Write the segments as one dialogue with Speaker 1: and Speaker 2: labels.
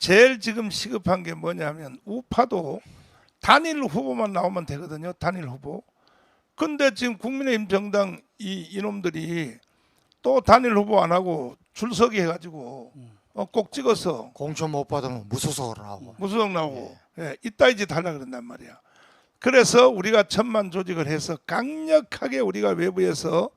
Speaker 1: 제일 지금 시급한 게 뭐냐면 우파도 단일 후보만 나오면 되거든요. 단일 후보. 근데 지금 국민의힘 정당 이 이놈들이 또 단일 후보 안 하고 줄서기 해가지고 어, 꼭 찍어서
Speaker 2: 공천 못 받으면 무소속으로 나오고
Speaker 1: 무소속 나오고 예, 이따 이제 달라 그런단 말이야. 그래서 우리가 천만 조직을 해서 강력하게 우리가 외부에서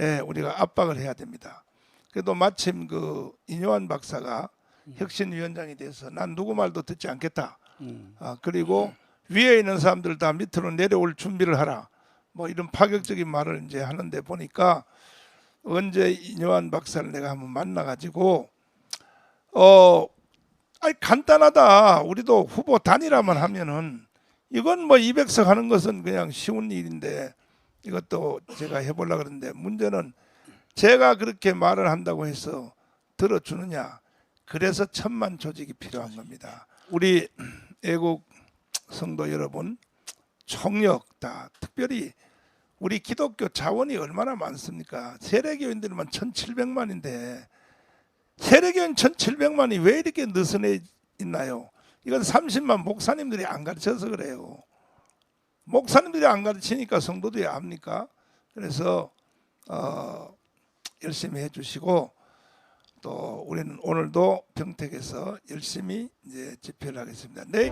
Speaker 1: 예, 우리가 압박을 해야 됩니다. 그래도 마침 그 인요한 박사가 혁신위원장이 돼서 난 누구 말도 듣지 않겠다.
Speaker 3: 음.
Speaker 1: 아, 그리고 위에 있는 사람들 다 밑으로 내려올 준비를 하라. 뭐 이런 파격적인 말을 이제 하는데 보니까 언제 인요한 박사를 내가 한번 만나가지고 어, 아니 간단하다. 우리도 후보 단일화만 하면은 이건 뭐 200석 하는 것은 그냥 쉬운 일인데 이것도 제가 해보려 그러는데 문제는 제가 그렇게 말을 한다고 해서 들어주느냐. 그래서 천만 조직이 필요한 겁니다. 우리 애국 성도 여러분, 총력 다 특별히 우리 기독교 자원이 얼마나 많습니까? 세례교인들만 1,700만인데 세례교인 1,700만이 왜 이렇게 느슨해 있나요? 이건 30만 목사님들이 안 가르쳐서 그래요. 목사님들이 안 가르치니까 성도들이 압니까? 그래서 어, 열심히 해주시고 또 우리는 오늘도 평택에서 열심히 이제 집회를 하겠습니다. 네.